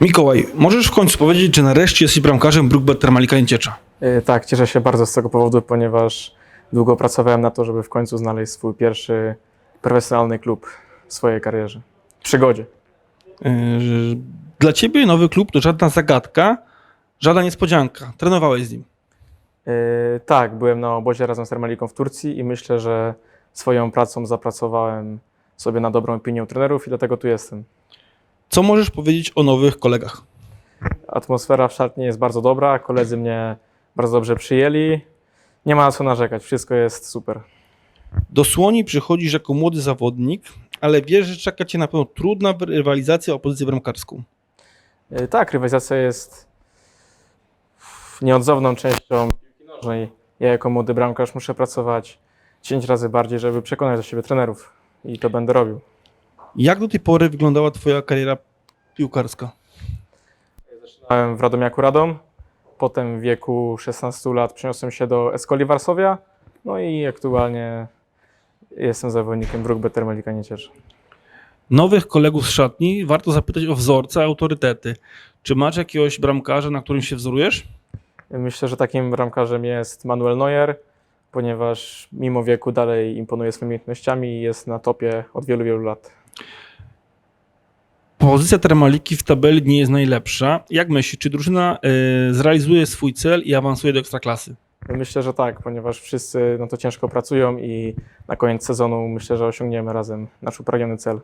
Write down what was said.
Mikołaj, możesz w końcu powiedzieć, czy nareszcie jesteś bramkarzem Brookbet Termalika Nieciecza? Y, Tak, cieszę się bardzo z tego powodu, ponieważ długo pracowałem na to, żeby w końcu znaleźć swój pierwszy profesjonalny klub w swojej karierze. Przygodzie. Yy, Dla ciebie nowy klub to żadna zagadka, żadna niespodzianka. Trenowałeś z nim. Y, Tak, byłem na obozie razem z Termaliką w Turcji i myślę, że swoją pracą zapracowałem sobie na dobrą opinię trenerów i dlatego tu jestem. Co możesz powiedzieć o nowych kolegach? Atmosfera w szatni jest bardzo dobra, koledzy mnie bardzo dobrze przyjęli. Nie ma na co narzekać, wszystko jest super. Do Słoni przychodzisz jako młody zawodnik, ale wiesz, że czeka cię na pewno trudna rywalizacja o pozycję bramkarską. Y, Tak, rywalizacja jest nieodzowną częścią piłki nożnej. Ja jako młody bramkarz muszę pracować 10 razy bardziej, żeby przekonać do siebie trenerów i to będę robił. Jak do tej pory wyglądała twoja kariera piłkarska? Zaczynałem w Radomiaku Radom, potem w wieku 16 lat przeniosłem się do Escoli Warszawia, no i aktualnie jestem zawodnikiem Brookbet Termalika Niecież. Nowych kolegów z szatni warto zapytać o wzorce, autorytety. Czy masz jakiegoś bramkarza, na którym się wzorujesz? Myślę, że takim bramkarzem jest Manuel Neuer, ponieważ mimo wieku dalej imponuje swoimi umiejętnościami i jest na topie od wielu, wielu lat. Pozycja Termaliki w tabeli nie jest najlepsza. Jak myślisz, czy drużyna y, zrealizuje swój cel i awansuje do ekstraklasy? Myślę, że tak, ponieważ wszyscy na to ciężko pracują i na koniec sezonu myślę, że osiągniemy razem nasz upragniony cel.